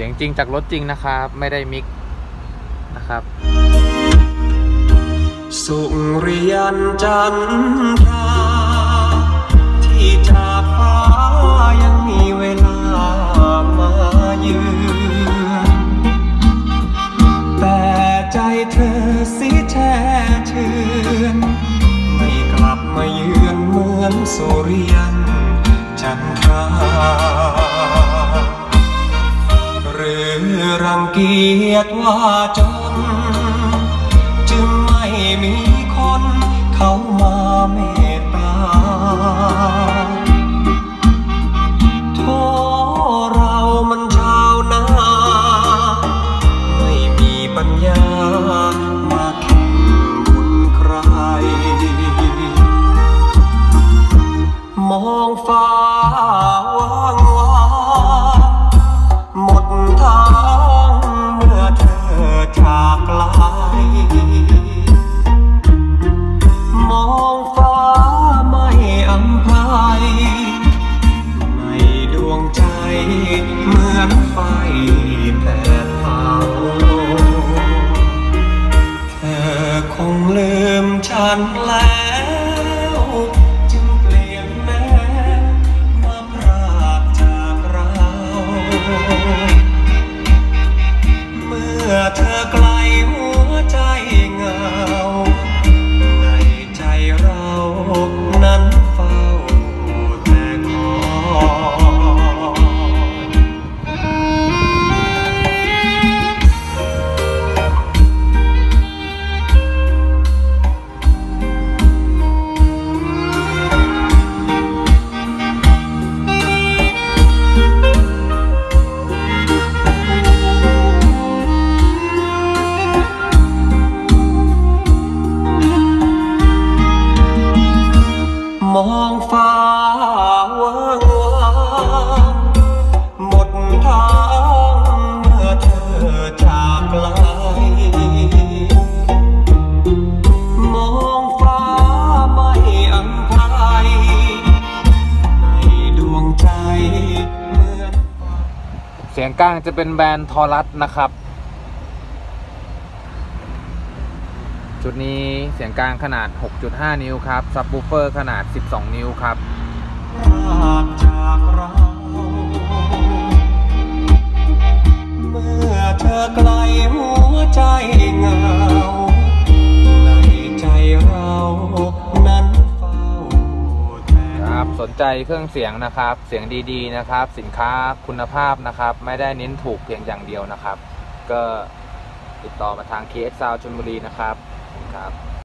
ียงจริงจากรถจริงนะครับ ไม่ได้มิกนะครับ สุริยันจันทราที่จากฟ้ายังมีเวลามายืนแต่ใจเธอสิแท้เชือนไม่กลับมาเยือนเหมือนสุริยันจันทรา รังเกียจว่าจน จึงไม่มี มองฟ้าว่างวางหมดทางเมื่อเธอจากไกลมองฟ้าไม่อังไพรในดวงใจเหมือนเสียงกลางจะเป็นแบรนด์ทอรัสนะครับ ชุดนี้เสียงกลางขนาด 6.5 นิ้วครับ ซับวูเฟอร์ขนาด 12 นิ้วครับพรากจากเราเมื่อเธอไกลหัวใจเหงาในใจเรานั้นเฝ้าแต่ครับสนใจเครื่องเสียงนะครับ เสียงดีๆนะครับ สินค้าคุณภาพนะครับ ไม่ได้เน้นถูกเพียงอย่างเดียวนะครับ ก็ติดต่อมาทาง KX Sound ชลบุรีนะครับ ครับ